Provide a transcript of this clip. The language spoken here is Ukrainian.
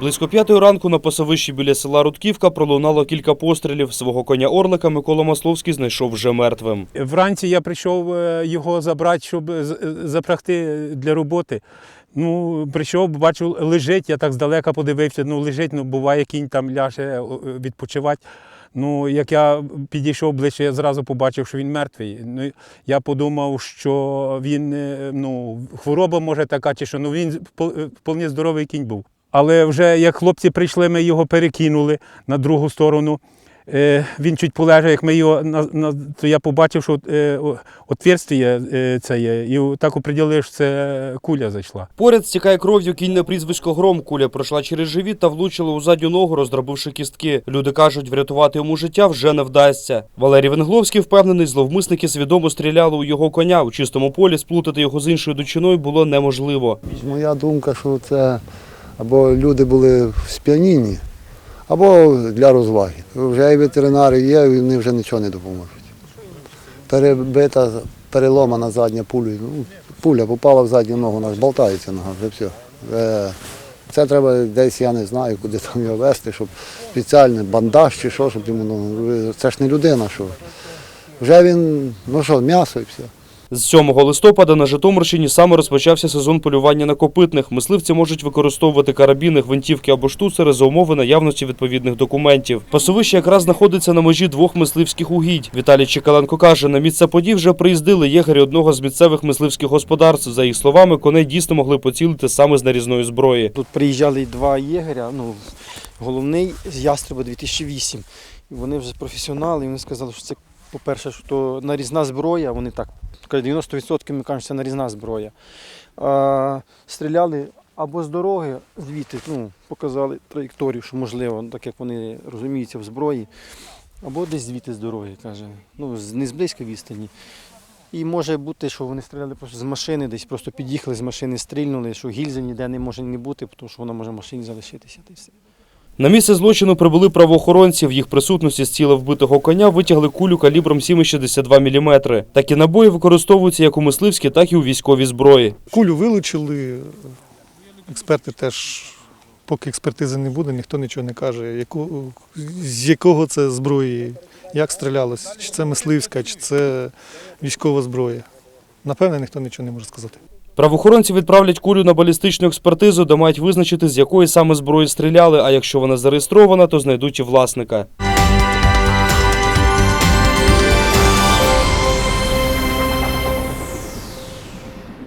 Близько п'ятої ранку на пасовищі біля села Рудківка пролунало кілька пострілів. Свого коня Орлика Микола Масловський знайшов вже мертвим. Вранці я прийшов е, його забрати, щоб з- е, запрягти для роботи. Ну, прийшов, бачу, лежить, я так здалека подивився, ну лежить, ну буває, кінь там ляже е, відпочивати. Ну, як я підійшов ближче, я зразу побачив, що він мертвий. Ну, я подумав, що він, е, ну, хвороба може така, чи що, ну він пол- е, вполне здоровий кінь був. Але вже як хлопці прийшли, ми його перекинули на другу сторону. Е, він чуть полежав, як ми його на, на, то я побачив, що е, отверстие е, це є, і так оприділив, що це куля зайшла. Поряд стікає кров'ю кінь на прізвисько Гром. Куля пройшла через живіт та влучила у задню ногу, роздробивши кістки. Люди кажуть, врятувати йому життя вже не вдасться. Валерій Венгловський впевнений, зловмисники свідомо стріляли у його коня. У чистому полі сплутати його з іншою дичиною було неможливо. Моя думка, що це або люди були в сп'янінні, або для розваги. Вже і ветеринари є, і вони вже нічого не допоможуть. Перебита, переломана задня пуля. Ну, пуля попала в задню ногу, вона ж болтається нога, вже все. Це треба десь, я не знаю, куди там його вести, щоб спеціальний бандаж чи що, щоб йому. Ну, це ж не людина, що. Вже він, ну що, м'ясо і все. З 7 листопада на Житомирщині саме розпочався сезон полювання на копитних. Мисливці можуть використовувати карабіни, гвинтівки або штуцери за умови наявності відповідних документів. Пасовище якраз знаходиться на межі двох мисливських угідь. Віталій Чекаленко каже, на місце подій вже приїздили єгері одного з місцевих мисливських господарств. За їх словами, коней дійсно могли поцілити саме з нарізної зброї. Тут приїжджали два єгеря, ну, головний з Ястреба 2008. І вони вже професіонали, і вони сказали, що це, по-перше, що нарізна зброя, вони так, кажуть, 90% ми кажуть, це нарізна зброя. А, стріляли або з дороги, звідти, ну, показали траєкторію, що можливо, так як вони розуміються в зброї, або десь звідти з дороги, каже, ну, не з близької відстані. І може бути, що вони стріляли просто з машини, десь просто під'їхали з машини, стрільнули, що гільзи ніде не може не бути, тому що вона може в машині залишитися. Все. На місце злочину прибули правоохоронці. В їх присутності з тіла вбитого коня витягли кулю калібром 7,62 мм. Такі набої використовуються як у мисливській, так і у військовій зброї. Кулю вилучили. Експерти теж, поки експертизи не буде, ніхто нічого не каже, яку, з якого це зброї, як стрілялось, чи це мисливська, чи це військова зброя. Напевне, ніхто нічого не може сказати. Правоохоронці відправлять кулю на балістичну експертизу, де мають визначити, з якої саме зброї стріляли, а якщо вона зареєстрована, то знайдуть і власника.